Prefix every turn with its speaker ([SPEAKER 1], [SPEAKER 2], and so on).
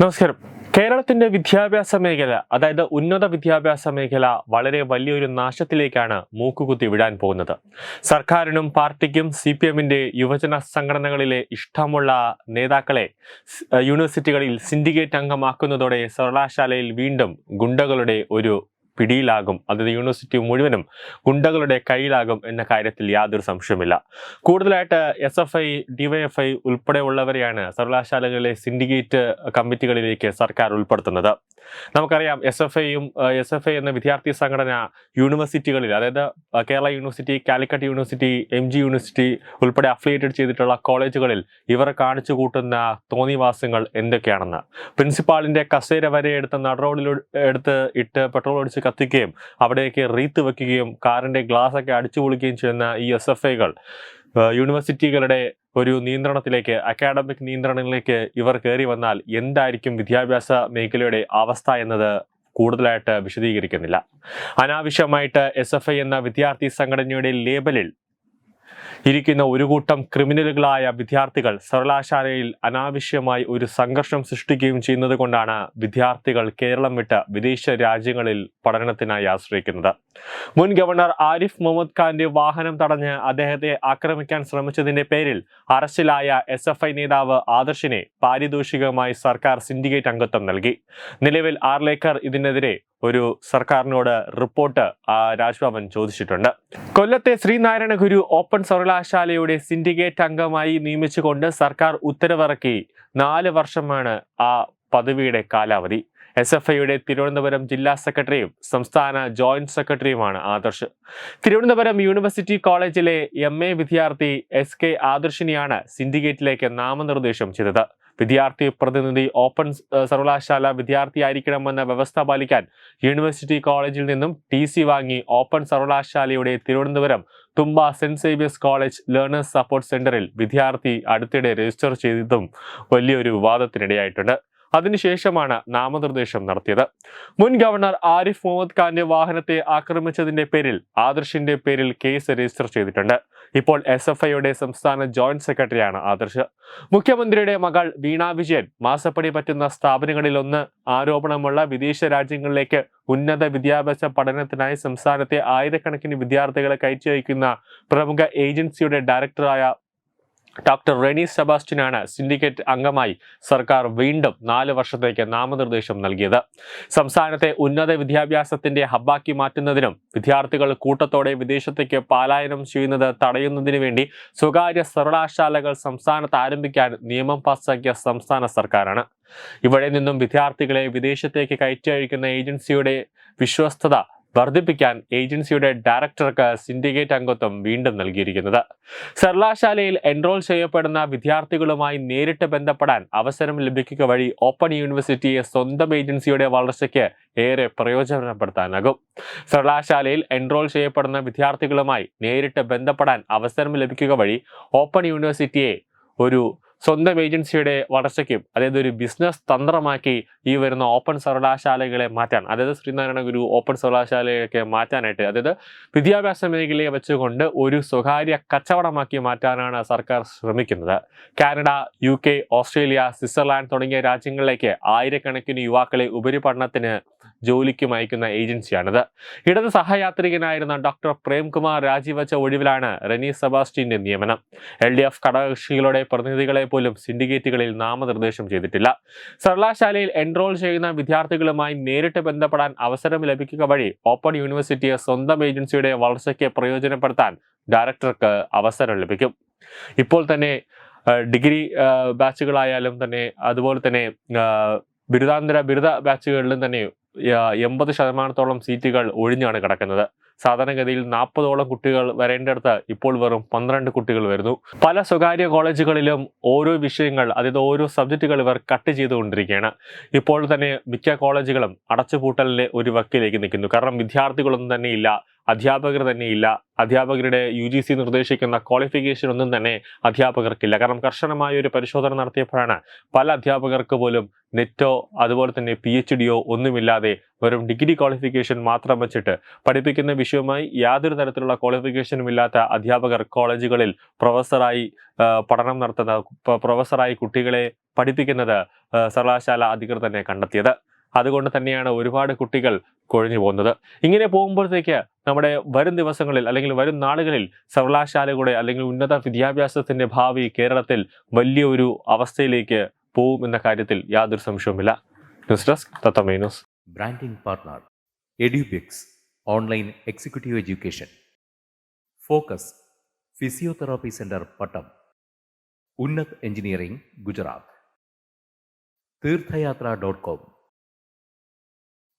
[SPEAKER 1] നമസ്കാരം. കേരളത്തിന്റെ വിദ്യാഭ്യാസ മേഖല അതായത് ഉന്നത വിദ്യാഭ്യാസ മേഖല വളരെ വലിയൊരു നാശത്തിലേക്കാണ് മൂക്കുകുത്തി വിടാൻ പോകുന്നത്. സർക്കാരിനും പാർട്ടിക്കും സി പി എമ്മിന്റെ യുവജന സംഘടനകളിലെ ഇഷ്ടമുള്ള നേതാക്കളെ യൂണിവേഴ്സിറ്റികളിൽ സിൻഡിക്കേറ്റ് അംഗമാക്കുന്നതോടെ സർവകലാശാലയിൽ വീണ്ടും ഗുണ്ടകളുടെ ഒരു പിടിയിലാകും. അത് യൂണിവേഴ്സിറ്റി മുഴുവനും ഗുണ്ടകളുടെ കയ്യിലാകും എന്ന കാര്യത്തിൽ യാതൊരു സംശയമില്ല കൂടുതലായിട്ട് എസ് എഫ് ഐ ഡിവൈഎഫ്ഐ ഉൾപ്പെടെയുള്ളവരെയാണ് സർവകലാശാലകളിലെ സിൻഡിക്കേറ്റ് കമ്മിറ്റികളിലേക്ക് സർക്കാർ ഉൾപ്പെടുത്തുന്നത്. നമുക്കറിയാം എസ് എഫ് ഐയും എസ് എഫ് ഐ എന്ന വിദ്യാർത്ഥി സംഘടന യൂണിവേഴ്സിറ്റികളിൽ അതായത് Kerala university Calicut university M G university ഉൾപ്പെടെ അഫിലിയേറ്റഡ് ചെയ്തിട്ടുള്ള കോളേജുകളിൽ ഇവർ കാണിച്ചു കൂട്ടുന്ന തോന്നിവാസങ്ങൾ എന്തൊക്കെയാണെന്ന്. പ്രിൻസിപ്പാളിന്റെ കസേര വരെ എടുത്ത് നടറോഡിൽ എടുത്ത് ഇട്ട് പെട്രോൾ ഒഴിച്ച് കത്തിക്കുകയും അവിടെയൊക്കെ റീത്ത് വെക്കുകയും കാറിന്റെ ഗ്ലാസ് ഒക്കെ അടിച്ചു പൊളിക്കുകയും ചെയ്യുന്ന ഈ എസ് എഫ് ഐകൾ യൂണിവേഴ്സിറ്റികളുടെ ഒരു നിയന്ത്രണത്തിലേക്ക് അക്കാഡമിക് നിയന്ത്രണങ്ങളിലേക്ക് ഇവർ കയറി വന്നാൽ എന്തായിരിക്കും വിദ്യാഭ്യാസ മേഖലയുടെ അവസ്ഥ എന്നത് കൂടുതലായിട്ട് വിശദീകരിക്കുന്നില്ല. അനാവശ്യമായിട്ട് എസ് എഫ് ഐ എന്ന വിദ്യാർത്ഥി സംഘടനയുടെ ലേബലിൽ ഇരിക്കുന്ന ഒരു കൂട്ടം ക്രിമിനലുകളായ വിദ്യാർത്ഥികൾ സർവകലാശാലയിൽ അനാവശ്യമായി ഒരു സംഘർഷം സൃഷ്ടിക്കുകയും ചെയ്യുന്നത് കൊണ്ടാണ് വിദ്യാർത്ഥികൾ കേരളം വിട്ട് വിദേശ രാജ്യങ്ങളിൽ പഠനത്തിനായി ആശ്രയിക്കുന്നത്. മുൻ ഗവർണർ ആരിഫ് മുഹമ്മദ് ഖാന്റെ വാഹനം തടഞ്ഞ് അദ്ദേഹത്തെ ആക്രമിക്കാൻ ശ്രമിച്ചതിന്റെ പേരിൽ അറസ്റ്റിലായ എസ് എഫ് ഐ നേതാവ് ആദർശിനെ പാരിതോഷികമായി സർക്കാർ സിൻഡിക്കേറ്റ് അംഗത്വം നൽകി. നിലവിൽ ആർലേക്കർ ഇതിനെതിരെ ഒരു സർക്കാരിനോട് റിപ്പോർട്ട് രാജ്ഭവൻ ചോദിച്ചിട്ടുണ്ട്. കൊല്ലത്തെ ശ്രീനാരായണ ഗുരു ഓപ്പൺ സർവകലാശാലയുടെ സിൻഡിക്കേറ്റ് അംഗമായി നിയമിച്ചുകൊണ്ട് സർക്കാർ ഉത്തരവിറക്കി. നാല് വർഷമാണ് ആ പദവിയുടെ കാലാവധി. എസ് എഫ് ഐയുടെ തിരുവനന്തപുരം ജില്ലാ സെക്രട്ടറിയും സംസ്ഥാന ജോയിന്റ് സെക്രട്ടറിയുമാണ് ആദർശ്. തിരുവനന്തപുരം യൂണിവേഴ്സിറ്റി കോളേജിലെ എം എ വിദ്യാർത്ഥി എസ് കെ ആദർശിനെയാണ് സിൻഡിക്കേറ്റിലേക്ക് നാമനിർദ്ദേശം ചെയ്തത്. വിദ്യാർത്ഥി പ്രതിനിധി ഓപ്പൺ സർവകലാശാല വിദ്യാർത്ഥിയായിരിക്കണമെന്ന വ്യവസ്ഥ പാലിക്കാൻ യൂണിവേഴ്സിറ്റി കോളേജിൽ നിന്നും ടി സി വാങ്ങി ഓപ്പൺ സർവകലാശാലയുടെ Thiruvananthapuram Thumba saint Xavier's college learners support സെന്ററിൽ വിദ്യാർത്ഥി അടുത്തിടെ രജിസ്റ്റർ ചെയ്തതും വലിയൊരു വിവാദത്തിനിടയായിട്ടുണ്ട്. അതിനുശേഷമാണ് നാമനിർദ്ദേശം നടത്തിയത്. മുൻ ഗവർണർ ആരിഫ് മുഹമ്മദ് ഖാന്റെ വാഹനത്തെ ആക്രമിച്ചതിന്റെ പേരിൽ ആദർശിന്റെ പേരിൽ കേസ് രജിസ്റ്റർ ചെയ്തിട്ടുണ്ട്. ഇപ്പോൾ എസ് എഫ് ഐയുടെ സംസ്ഥാന ജോയിന്റ് സെക്രട്ടറിയാണ് ആദർശ്. മുഖ്യമന്ത്രിയുടെ മകൾ വീണ വിജയൻ മാസപ്പടി പറ്റുന്ന സ്ഥാപനങ്ങളിലൊന്ന് ആരോപണമുള്ള വിദേശ രാജ്യങ്ങളിലേക്ക് ഉന്നത വിദ്യാഭ്യാസ പഠനത്തിനായി സംസ്ഥാനത്തെ ആയിരക്കണക്കിന് വിദ്യാർത്ഥികളെ കയറ്റി അയക്കുന്ന പ്രമുഖ ഏജൻസിയുടെ ഡയറക്ടറായ ഡോക്ടർ റെനി സെബാസ്റ്റ്യനാണ് സിൻഡിക്കേറ്റ് അംഗമായി സർക്കാർ വീണ്ടും നാല് വർഷത്തേക്ക് നാമനിർദ്ദേശം നൽകിയത്. സംസ്ഥാനത്തെ ഉന്നത വിദ്യാഭ്യാസത്തിന്റെ ഹബ്ബാക്കി മാറ്റുന്നതിനും വിദ്യാർത്ഥികൾ കൂട്ടത്തോടെ വിദേശത്തേക്ക് പലായനം ചെയ്യുന്നത് തടയുന്നതിനു വേണ്ടി സ്വകാര്യ സർവകലാശാലകൾ സംസ്ഥാനത്ത് ആരംഭിക്കാൻ നിയമം പാസാക്കിയ സംസ്ഥാന സർക്കാരാണ്. ഇവിടെ നിന്നും വിദ്യാർത്ഥികളെ വിദേശത്തേക്ക് കയറ്റി അയക്കുന്ന ഏജൻസിയുടെ വിശ്വസ്തത വർദ്ധിപ്പിക്കാൻ ഏജൻസിയുടെ ഡയറക്ടർക്ക് സിൻഡിക്കേറ്റ് അംഗത്വം വീണ്ടും നൽകിയിരിക്കുന്നത്. സർവകലാശാലയിൽ എൻറോൾ ചെയ്യപ്പെടുന്ന വിദ്യാർത്ഥികളുമായി നേരിട്ട് ബന്ധപ്പെടാൻ അവസരം ലഭിക്കുക വഴി ഓപ്പൺ യൂണിവേഴ്സിറ്റിയെ സ്വന്തം ഏജൻസിയുടെ വളർച്ചയ്ക്ക് ഏറെ പ്രയോജനപ്പെടുത്താനാകും. സർവകലാശാലയിൽ എൻറോൾ ചെയ്യപ്പെടുന്ന വിദ്യാർത്ഥികളുമായി നേരിട്ട് ബന്ധപ്പെടാൻ അവസരം ലഭിക്കുക വഴി ഓപ്പൺ യൂണിവേഴ്സിറ്റിയെ ഒരു സ്വന്തം ഏജൻസിയുടെ വളർച്ചയ്ക്കും അതായത് ഒരു ബിസിനസ് തന്ത്രമാക്കി ഈ വരുന്ന ഓപ്പൺ സർവകലാശാലകളെ മാറ്റാൻ അതായത് ശ്രീനാരായണ ഗുരു ഓപ്പൺ സർവകലാശാലയൊക്കെ മാറ്റാനായിട്ട് അതായത് വിദ്യാഭ്യാസ മേഖലയെ വെച്ചുകൊണ്ട് ഒരു സ്വകാര്യ കച്ചവടമാക്കി മാറ്റാനാണ് സർക്കാർ ശ്രമിക്കുന്നത്. Canada U K Australia Switzerland തുടങ്ങിയ രാജ്യങ്ങളിലേക്ക് ആയിരക്കണക്കിന് യുവാക്കളെ ഉപരിപഠനത്തിന് ജോലിക്കും അയക്കുന്ന ഏജൻസിയാണിത്. ഇടത് സഹയാത്രികനായിരുന്ന ഡോക്ടർ പ്രേംകുമാർ രാജിവെച്ച ഒഴിവിലാണ് റെനി സെബാസ്റ്റ്യന്റെ നിയമനം. എൽ ഡി എഫ് ഘടകകക്ഷികളുടെ പ്രതിനിധികളെ പോലും സിൻഡിക്കേറ്റുകളിൽ നാമനിർദ്ദേശം ചെയ്തിട്ടില്ല. സർവകലാശാലയിൽ എൻറോൾ ചെയ്യുന്ന വിദ്യാർത്ഥികളുമായി നേരിട്ട് ബന്ധപ്പെടാൻ അവസരം ലഭിക്കുക വഴി ഓപ്പൺ യൂണിവേഴ്സിറ്റിയെ സ്വന്തം ഏജൻസിയുടെ വളർച്ചയ്ക്ക് പ്രയോജനപ്പെടുത്താൻ ഡയറക്ടർക്ക് അവസരം ലഭിക്കും. ഇപ്പോൾ തന്നെ ഡിഗ്രി ബാച്ചുകളായാലും തന്നെ അതുപോലെ തന്നെ ബിരുദാന്തര ബിരുദ ബാച്ചുകളിലും തന്നെ എൺപത് ശതമാനത്തോളം സീറ്റുകൾ ഒഴിഞ്ഞാണ് കിടക്കുന്നത്. സാധാരണഗതിയിൽ നാൽപ്പതോളം കുട്ടികൾ വരേണ്ടടുത്ത് ഇപ്പോൾ വെറും പന്ത്രണ്ട് കുട്ടികൾ വരുന്നു. പല സ്വകാര്യ കോളേജുകളിലും ഓരോ വിഷയങ്ങൾ അതായത് ഓരോ സബ്ജക്റ്റുകൾ ഇവർ കട്ട് ചെയ്തുകൊണ്ടിരിക്കുകയാണ്. ഇപ്പോൾ തന്നെ മിക്ക കോളേജുകളും അടച്ചുപൂട്ടലിന്റെ ഒരു വക്കിലേക്ക് നിൽക്കുന്നു. കാരണം വിദ്യാർത്ഥികളൊന്നും തന്നെ ഇല്ല അധ്യാപകർ തന്നെ ഇല്ല. അധ്യാപകരുടെ യു ജി സി നിർദ്ദേശിക്കുന്ന ക്വാളിഫിക്കേഷൻ ഒന്നും തന്നെ അധ്യാപകർക്കില്ല. കാരണം കർശനമായ ഒരു പരിശോധന നടത്തിയപ്പോഴാണ് പല അധ്യാപകർക്ക് പോലും നെറ്റോ അതുപോലെ തന്നെ പി എച്ച് ഡിയോ ഒന്നുമില്ലാതെ വെറും ഡിഗ്രി ക്വാളിഫിക്കേഷൻ മാത്രം വെച്ചിട്ട് പഠിപ്പിക്കുന്ന വിഷയവുമായി യാതൊരു തരത്തിലുള്ള ക്വാളിഫിക്കേഷനും ഇല്ലാത്ത അധ്യാപകർ കോളേജുകളിൽ പ്രൊഫസറായി പഠനം നടത്തുന്ന പ്രൊഫസറായി കുട്ടികളെ പഠിപ്പിക്കുന്നത് സർവകലാശാല അധികൃതർ തന്നെ കണ്ടെത്തിയത്. അതുകൊണ്ട് തന്നെയാണ് ഒരുപാട് കുട്ടികൾ കൊഴിഞ്ഞു പോകുന്നത്. ഇങ്ങനെ പോകുമ്പോഴത്തേക്ക് നമ്മുടെ വരും ദിവസങ്ങളിൽ അല്ലെങ്കിൽ വരും നാളുകളിൽ സർവകലാശാലകളുടെ അല്ലെങ്കിൽ ഉന്നത വിദ്യാഭ്യാസത്തിന്റെ ഭാവി കേരളത്തിൽ വലിയൊരു അവസ്ഥയിലേക്ക് പോവും എന്ന കാര്യത്തിൽ യാതൊരു സംശയവുമില്ല. News desk തത്തമേ news.
[SPEAKER 2] Branding partner Edubix online executive education. Focus physiotherapy centre Pattom. Unnat engineering Gujarat. Theerthayathra dot com.